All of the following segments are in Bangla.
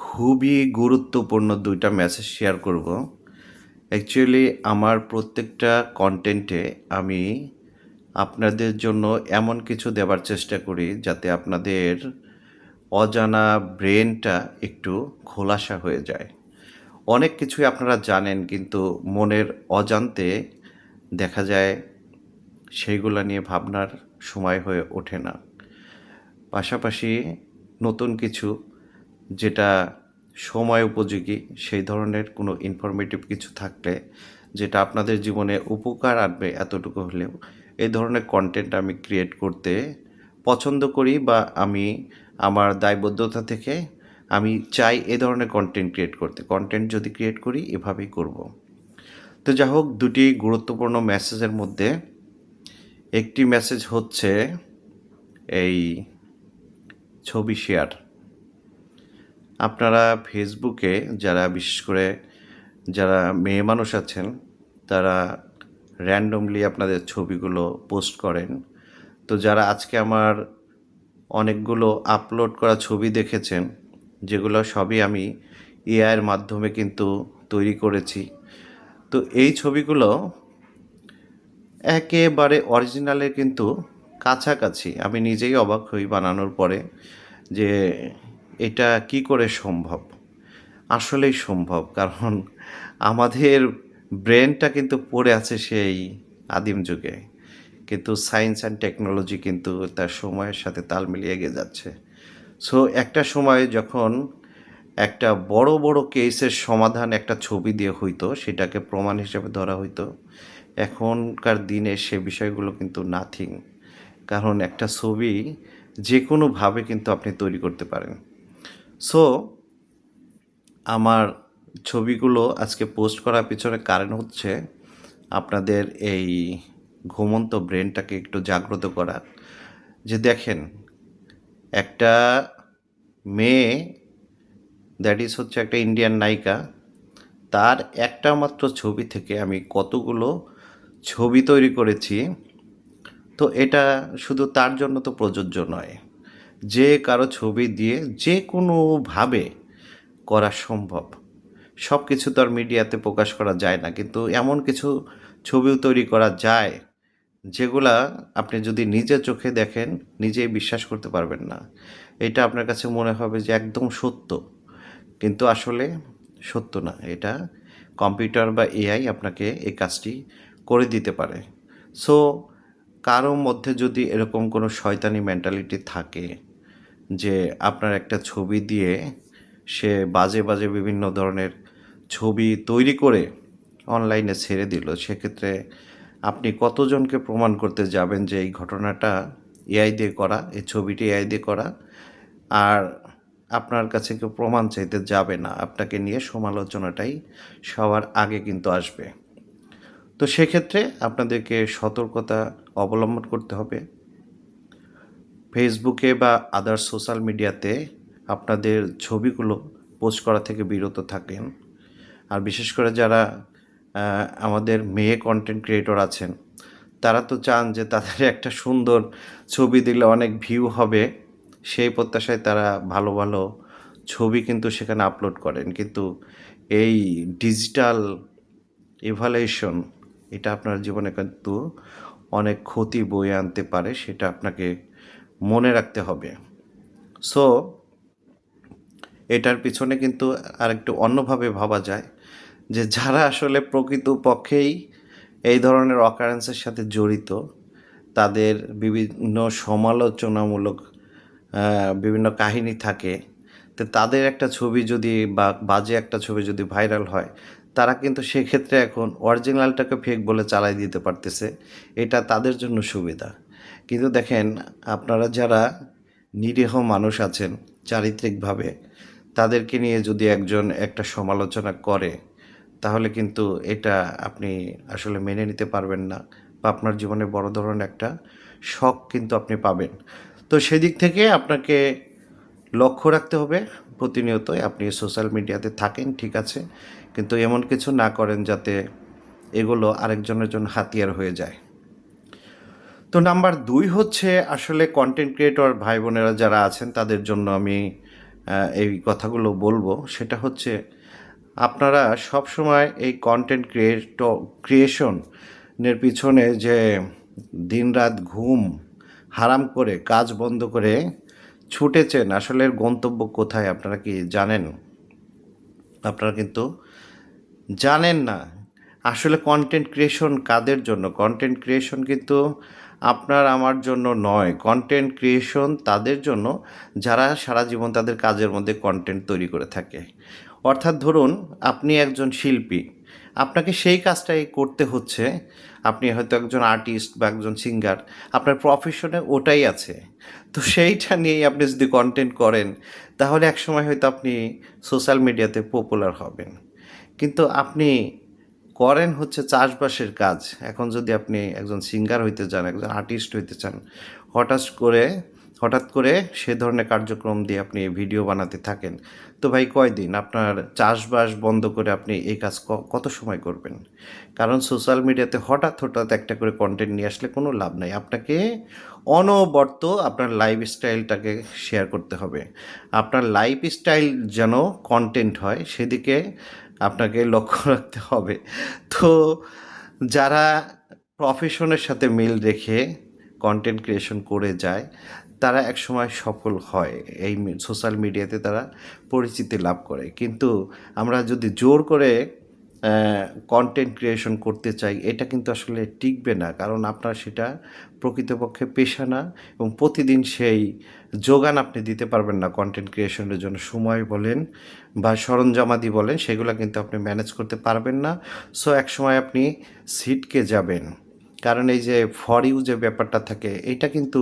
খুবই গুরুত্বপূর্ণ দুইটা মেসেজ শেয়ার করব। অ্যাকচুয়ালি আমার প্রত্যেকটা কন্টেন্টে আমি আপনাদের জন্য এমন কিছু দেওয়ার চেষ্টা করি যাতে আপনাদের অজানা ব্রেনটা একটু খোলাসা হয়ে যায়। অনেক কিছুই আপনারা জানেন, কিন্তু মনের অজান্তে দেখা যায় সেইগুলো নিয়ে ভাবনার সময় হয়ে ওঠে না। পাশাপাশি নতুন কিছু যেটা সময় উপযোগী, সেই ধরনের কোনো ইনফরমেটিভ কিছু থাকলে, যেটা আপনাদের জীবনে উপকার আনবে এতটুকু হলেও, এই ধরনের কন্টেন্ট আমি ক্রিয়েট করতে পছন্দ করি বা আমি আমার দায়বদ্ধতা থেকে আমি চাই এ ধরনের কন্টেন্ট ক্রিয়েট করতে। কন্টেন্ট যদি ক্রিয়েট করি, এভাবেই করব। তো যাই হোক, দুটি গুরুত্বপূর্ণ মেসেজের মধ্যে একটি মেসেজ হচ্ছে এই ছবি শেয়ার আপনারা ফেসবুকে যারা, বিশেষ করে যারা মেয়ে মানুষ আছেন, তারা র্যান্ডমলি আপনাদের ছবিগুলো পোস্ট করেন। তো যারা আজকে আমার অনেকগুলো আপলোড করা ছবি দেখেছেন, যেগুলো সবই আমি এআইয়ের মাধ্যমে কিন্তু তৈরি করেছি। তো এই ছবিগুলো একেবারে অরিজিনালের কিন্তু কাছাকাছি। আমি নিজেই অবাক হই বানানোর পরে যে এটা কি করে সম্ভব? আসলেই সম্ভব, কারণ আমাদের ব্রেনটা কিন্তু পড়ে আছে সেই আদিম যুগে। কিন্তু সায়েন্স অ্যান্ড টেকনোলজি কিন্তু তার সময়ের সাথে তাল মিলিয়ে এগিয়ে যাচ্ছে। সো, একটা সময় যখন একটা বড় বড় কেসের সমাধান একটা ছবি দিয়ে হইতো, সেটাকে প্রমাণ হিসেবে ধরা হইতো, এখনকার দিনে সে বিষয়গুলো কিন্তু নাথিং কারণ একটা ছবি যে কোনোভাবে কিন্তু আপনি তৈরি করতে পারেন। সো আমার ছবিগুলো আজকে পোস্ট করার পিছনে কারণ হচ্ছে আপনাদের এই ঘুমন্ত ব্রেনটাকে একটু জাগ্রত করা যে দেখেন, একটা মেয়ে দ্যাট ইজ হচ্ছে একটা ইন্ডিয়ান নায়িকা, তার একটা মাত্র ছবি থেকে আমি কতগুলো ছবি তৈরি করেছি। তো এটা শুধু তার জন্য তো প্রযোজ্য নয়। যে কারও ছবি দিয়ে যে কোনোভাবে করা সম্ভব। সব কিছু তো আর মিডিয়াতে প্রকাশ করা যায় না, কিন্তু এমন কিছু ছবিও তৈরি করা যায় যেগুলা আপনি যদি নিজে চোখে দেখেন, নিজেই বিশ্বাস করতে পারবেন না। এটা আপনার কাছে মনে হবে যে একদম সত্য। কিন্তু আসলে সত্য না, এটা কম্পিউটার বা এআই আপনাকে এই কাজটি করে দিতে পারে। সো, কারও মধ্যে যদি এরকম কোনো শয়তানি মেন্টালিটি থাকে যে আপনার একটা ছবি দিয়ে সে বাজে বাজে বিভিন্ন ধরনের ছবি তৈরি করে অনলাইনে ছেড়ে দিল। সেক্ষেত্রে আপনি কতজনকে প্রমাণ করতে যাবেন যে এই ঘটনাটা এআই দিয়ে করা, এই ছবিটি এআই দিয়ে করা? আর আপনার কাছে কেউ প্রমাণ চাইতে যাবে না। আপনাকে নিয়ে সমালোচনাটাই সবার আগে কিন্তু আসবে। তো সেক্ষেত্রে আপনাদেরকে সতর্কতা অবলম্বন করতে হবে। ফেসবুকে বা আদার সোশ্যাল মিডিয়াতে আপনাদের ছবিগুলো পোস্ট করা থেকে বিরত থাকেন। আর বিশেষ করে যারা আমাদের মেয়ে কন্টেন্ট ক্রিয়েটর আছেন, তারা তো চান যে তাদের একটা সুন্দর ছবি দিলে অনেক ভিউ হবে। সেই প্রত্যাশায় তারা ভালো ভালো ছবি কিন্তু সেখানে আপলোড করেন। কিন্তু এই ডিজিটাল ইভালুয়েশন এটা আপনার জীবনে কিন্তু অনেক ক্ষতি বয়ে আনতে পারে, সেটা আপনাকে মনে রাখতে হবে। সো এটার পিছনে কিন্তু আরেকটু অন্যভাবে ভাবা যায় যে যারা আসলে প্রকৃত পক্ষেই এই ধরনের অকারেন্সের সাথে জড়িত, তাদের বিভিন্ন সমালোচনামূলক বিভিন্ন কাহিনী থাকে, তো তাদের একটা ছবি যদি বা বাজে একটা ছবি যদি ভাইরাল হয়, তারা কিন্তু সেক্ষেত্রে এখন অরিজিনালটাকে ফেক বলে চালাই দিতে পারতেছে। এটা তাদের জন্য সুবিধা। কিন্তু দেখেন, আপনারা যারা নিরীহ মানুষ আছেন চারিত্রিকভাবে, তাদেরকে নিয়ে যদি একজন একটা সমালোচনা করে, তাহলে কিন্তু এটা আপনি আসলে মেনে নিতে পারবেন না বা আপনার জীবনে বড় ধরনের একটা শখ কিন্তু আপনি পাবেন। তো সেদিক থেকে আপনাকে লক্ষ্য রাখতে হবে, প্রতিনিয়তই আপনি সোশ্যাল মিডিয়াতে থাকেন, ঠিক আছে? কিন্তু এমন কিছু না করেন যাতে এগুলো আরেকজনের জন্য হাতিয়ার হয়ে যায়। তো নাম্বার দুই হচ্ছে আসলে কন্টেন্ট ক্রিয়েটর ভাই বোনেরা যারা আছেন, তাদের জন্য আমি এই কথাগুলো বলব। সেটা হচ্ছে, আপনারা সব সময় এই কন্টেন্ট ক্রিয়েট ক্রিয়েশনের পিছনে যে দিনরাত ঘুম হারাম করে, কাজ বন্ধ করে ছুটেছেন, আসলে গন্তব্য কোথায় আপনারা কি জানেন? আপনারা কিন্তু জানেন না। আসলে কন্টেন্ট ক্রিয়েশন কাদের জন্য? কন্টেন্ট ক্রিয়েশন কিন্তু আপনার, আমার জন্য নয়। কন্টেন্ট ক্রিয়েশন তাদের জন্য, যারা সারা জীবন তাদের কাজের মধ্যে কন্টেন্ট তৈরি করে থাকে। অর্থাৎ ধরুন, আপনি একজন শিল্পী। আপনাকে সেই কাজটাই করতে হচ্ছে। আপনি হয়তো একজন আর্টিস্ট বা একজন সিঙ্গার আপনার প্রফেশনে ওটাই আছে। তো সেইটা নিয়েই আপনি যদি কন্টেন্ট করেন, তাহলে একসময় হয়তো আপনি সোশ্যাল মিডিয়াতে পপুলার হবেন। কিন্তু আপনি করেন হচ্ছে চাষবাসের কাজ। এখন যদি আপনি একজন সিঙ্গার হইতে চান, একজন আর্টিস্ট হইতে চান, হঠাৎ করে হঠাৎ করে সে ধরনের কার্যক্রম দিয়ে আপনি ভিডিও বানাতে থাকেন, তো ভাই কয়দিন আপনার চাষবাস বন্ধ করে আপনি এই কাজ কত সময় করবেন? কারণ সোশ্যাল মিডিয়াতে হঠাৎ হঠাৎ একটা করে কন্টেন্ট নিয়ে আসলে কোনো লাভ নাই। আপনাকে অনবর্ত আপনার লাইফ স্টাইলটাকে শেয়ার করতে হবে। আপনার লাইফ স্টাইল যেন কন্টেন্ট হয়, সেদিকে আপনাকে লক্ষ্য রাখতে হবে। তো যারা প্রফেশনের সাথে মিল রেখে কন্টেন্ট ক্রিয়েশন করে যায়, তারা একসময় সফল হয়। এই সোশ্যাল মিডিয়াতে তারা পরিচিতি লাভ করে। কিন্তু আমরা যদি জোর করে কন্টেন্ট ক্রিয়েশন করতে চাই, এটা কিন্তু আসলে টিকবে না। কারণ আপনার সেটা প্রকৃতপক্ষে পেশা না এবং প্রতিদিন সেই যোগান আপনি দিতে পারবেন না কন্টেন্ট ক্রিয়েশনের জন্য। সময় বলেন বা সরঞ্জামাদি বলেন, সেগুলো কিন্তু আপনি ম্যানেজ করতে পারবেন না। সো এক সময় আপনি সিটকে যাবেন। কারণ এই যে ফর ইউ যে ব্যাপারটা থাকে, এটা কিন্তু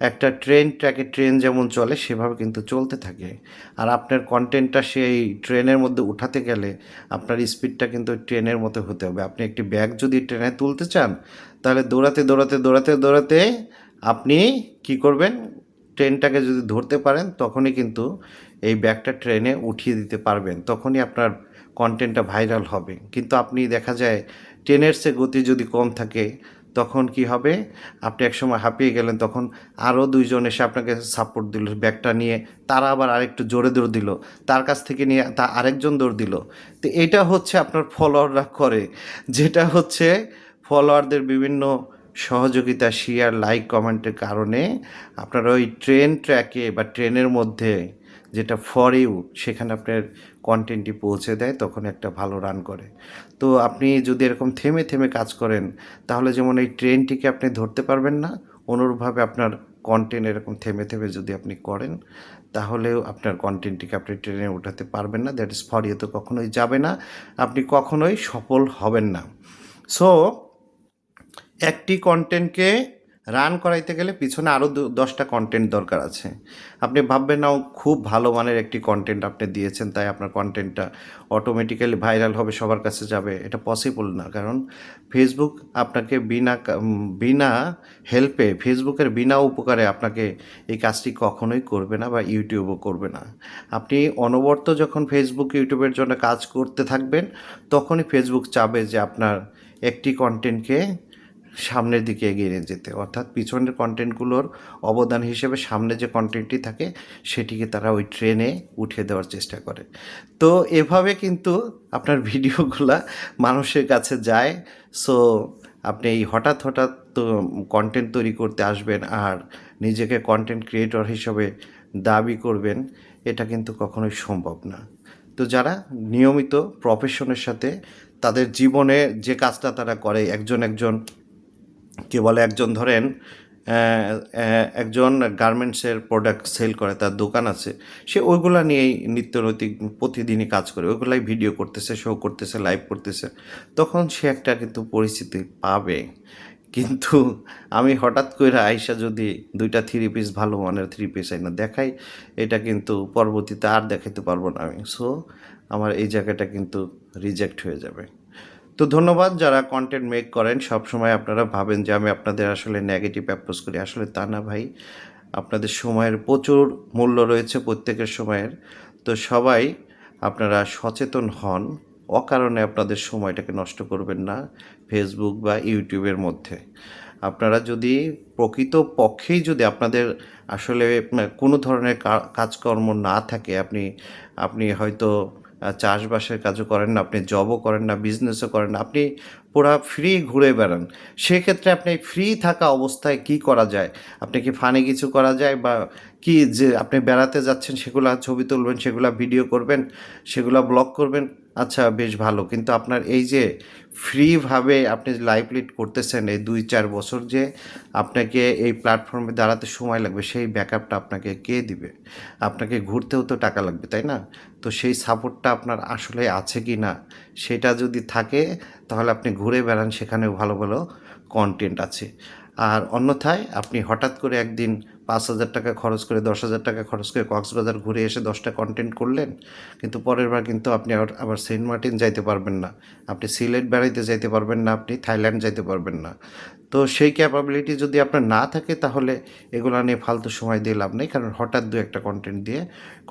একটা ট্রেন, ট্র্যাকে ট্রেন যেমন চলে, সেভাবে কিন্তু চলতে থাকে। আর আপনার কন্টেন্টটা সেই ট্রেনের মধ্যে উঠাতে গেলে আপনার স্পিডটা কিন্তু ট্রেনের মতো হতে হবে। আপনি একটি ব্যাগ যদি ট্রেনে তুলতে চান, তাহলে দৌড়াতে দৌড়াতে দৌড়াতে দৌড়াতে আপনি কি করবেন? ট্রেনটাকে যদি ধরতে পারেন, তখনই কিন্তু এই ব্যাগটা ট্রেনে উঠিয়ে দিতে পারবেন। তখনই আপনার কন্টেন্টটা ভাইরাল হবে। কিন্তু আপনি দেখা যায়, ট্রেনের সে গতি যদি কম থাকে তখন কি হবে? আপনি একসময় হাঁপিয়ে গেলেন, তখন আরও দুইজন এসে আপনাকে সাপোর্ট দিল, ব্যাগটা নিয়ে। তারা আবার আরেকটু জোরে দৌড় দিল, তার কাছ থেকে নিয়ে তা আরেকজন দৌড় দিল। তো এটা হচ্ছে আপনার ফলোয়াররা করে, যেটা হচ্ছে ফলোয়ারদের বিভিন্ন সহযোগিতা শেয়ার লাইক কমেন্টের কারণে আপনার ওই ট্রেন ট্র্যাকে বা ট্রেনের মধ্যে যেটা ফর ইউ সেখানে আপনার কন্টেন্টটি পৌঁছে দেয়, তখন একটা ভালো রান করে। তো আপনি যদি এরকম থেমে থেমে কাজ করেন, তাহলে যেমন এই ট্রেনটিকে আপনি ধরতে পারবেন না, অনুরূপভাবে আপনার কন্টেন্ট এরকম থেমে থেমে যদি আপনি করেন, তাহলেও আপনার কন্টেন্টটিকে আপনি ট্রেনে উঠাতে পারবেন না দ্যাট ইজ ফর ইউ তো কখনোই যাবে না, আপনি কখনোই সফল হবেন না। সো একটি কন্টেন্টকে রান করাইতে গেলে পিছনে আরও দশটা কন্টেন্ট দরকার আছে। আপনি ভাববেন নাও খুব ভালো মানের একটি কন্টেন্ট আপনি দিয়েছেন, তাই আপনার কন্টেন্টটা অটোমেটিক্যালি ভাইরাল হবে, সবার কাছে যাবে। এটা পসিবল না, কারণ ফেসবুক আপনাকে বিনা বিনা হেল্পে ফেসবুকের বিনা উপকারে আপনাকে এই কাজটি কখনোই করবে না বা ইউটিউবও করবে না। আপনি অনবর্ত যখন ফেসবুক ইউটিউবের জন্য কাজ করতে থাকবেন, তখনই ফেসবুক চাবে যে আপনার একটি কন্টেন্টকে সামনের দিকে এগিয়ে নিয়ে যেতে। অর্থাৎ পিছনের কন্টেন্টগুলোর অবদান হিসেবে সামনে যে কন্টেন্টটি থাকে, সেটিকে তারা ওই ট্রেনে উঠিয়ে দেওয়ার চেষ্টা করে। তো এভাবে কিন্তু আপনার ভিডিওগুলা মানুষের কাছে যায়। সো আপনি এই হঠাৎ হঠাৎ তো কন্টেন্ট তৈরি করতে আসবেন আর নিজেকে কন্টেন্ট ক্রিয়েটর হিসেবে দাবি করবেন, এটা কিন্তু কখনোই সম্ভব না। তো যারা নিয়মিত প্রফেশনের সাথে তাদের জীবনে যে কাজটা তারা করে, একজন একজন কে বলে, একজন ধরেন একজন গার্মেন্টসের প্রোডাক্ট সেল করে, তার দোকান আছে, সে ওইগুলা নিয়েই নিত্যনৈতিক প্রতিদিনই কাজ করে, ওইগুলাই ভিডিও করতেছে শো করতেছে লাইভ করতেছে, তখন সে একটা কিন্তু পরিস্থিতি পাবে। কিন্তু আমি হঠাৎ করে আইসা যদি দুইটা থ্রি পিস ভালো মানের থ্রি পিস আইনা দেখাই, এটা কিন্তু পরবর্তীতে আর দেখাতে পারব না আমি। সো আমার এই জায়গাটা কিন্তু রিজেক্ট হয়ে যাবে। তো ধন্যবাদ যারা কন্টেন্ট মেক করেন। সব সময় আপনারা ভাবেন যে আমি আপনাদের আসলে নেগেটিভ অ্যাপ্রোচ করি। আসলে তা না ভাই। আপনাদের সময়ের প্রচুর মূল্য রয়েছে প্রত্যেকের সময়ের। তো সবাই আপনারা সচেতন হন। অকারণে আপনাদের সময়টাকে নষ্ট করবেন না ফেসবুক বা ইউটিউবের মধ্যে। আপনারা যদি প্রকৃত পক্ষেই যদি আপনাদের আসলে কোনো ধরনের কাজকর্ম না থাকে, আপনি আপনি হয়তো চাষবাসের কাজও করেন না, আপনি জবও করেন না বিজনেসও করেন না, আপনি পুরা ফ্রি ঘুরে বেড়ান। সেক্ষেত্রে আপনি ফ্রি থাকা অবস্থায় কি করা যায়? আপনি কি ফানে কিছু করা যায় বা কি যে আপনি বেড়াতে যাচ্ছেন সেগুলো ছবি তুলবেন, সেগুলো ভিডিও করবেন, সেগুলো ব্লগ করবেন? আচ্ছা বেশ ভালো। কিন্তু আপনার এই যে ফ্রিভাবে আপনি লাইভ লিড করতেছেন এই দুই চার বছর যে আপনাকে এই প্ল্যাটফর্মে দাঁড়াতে সময় লাগবে, সেই ব্যাকআপটা আপনাকে কে দিবে? আপনাকে ঘুরতেও তো টাকা লাগবে, তাই না? তো সেই সাপোর্টটা আপনার আসলে আছে কি না, সেটা যদি থাকে, তাহলে আপনি ঘুরে বেড়ান, সেখানেও ভালো ভালো কন্টেন্ট আছে। আর অন্যথায় আপনি হঠাৎ করে একদিন পাঁচ হাজার টাকা খরচ করে, দশ হাজার টাকা খরচ করে কক্সবাজার ঘুরে এসে দশটা কন্টেন্ট করলেন। কিন্তু পরের বার কিন্তু আপনি আবার সেন্ট মার্টিন যাইতে পারবেন না। আপনি সিলেট বেড়াইতে যাইতে পারবেন না, আপনি থাইল্যান্ড যাইতে পারবেন না। তো সেই ক্যাপাবিলিটি যদি আপনার না থাকে তাহলে এগুলো নিয়ে ফালতু সময় দিয়ে লাভ নেই। কারণ হঠাৎ দু একটা কন্টেন্ট দিয়ে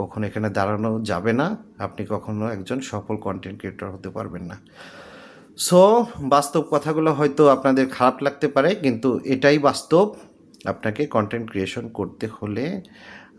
কখনো এখানে দাঁড়ানো যাবে না। আপনি কখনো একজন সফল কন্টেন্ট ক্রিয়েটর হতে পারবেন না। সো বাস্তব কথাগুলো হয়তো আপনাদের খারাপ লাগতে পারে, কিন্তু এটাই বাস্তব। আপনাকে কন্টেন্ট ক্রিয়েশন করতে হলে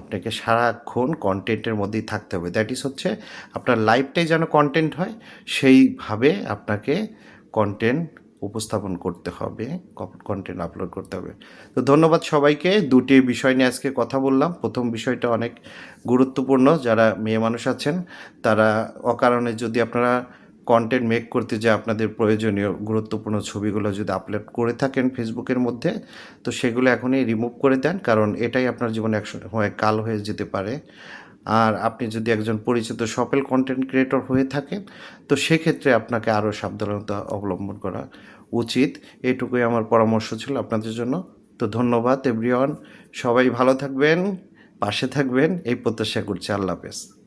আপনাকে সারাক্ষণ কন্টেন্টের মধ্যেই থাকতে হবে। দ্যাট ইজ হচ্ছে আপনার লাইফটাই যেন কন্টেন্ট হয়, সেইভাবে আপনাকে কন্টেন্ট উপস্থাপন করতে হবে কন্টেন্ট আপলোড করতে হবে। তো ধন্যবাদ সবাইকে। দুটি বিষয় নিয়ে আজকে কথা বললাম। প্রথম বিষয়টা অনেক গুরুত্বপূর্ণ। যারা মেয়ে মানুষ আছেন, তারা অকারণে যদি আপনারা কন্টেন্ট মেক করতে যে আপনাদের প্রয়োজনীয় গুরুত্বপূর্ণ ছবিগুলো যদি আপলোড করে থাকেন ফেসবুকের মধ্যে, তো সেগুলো এখনই রিমুভ করে দেন, কারণ এটাই আপনার জীবনে এক সময় কাল হয়ে যেতে পারে। আর আপনি যদি একজন পরিচিত সফল কন্টেন্ট ক্রিয়েটর হয়ে থাকেন, তো সেক্ষেত্রে আপনাকে আরও সাবধানতা অবলম্বন করা উচিত। এটুকুই আমার পরামর্শ ছিল আপনাদের জন্য। তো ধন্যবাদ এভরিওয়ান সবাই ভালো থাকবেন, পাশে থাকবেন। এই প্রত্যাশা করছি। আল্লাহ হাফেজ।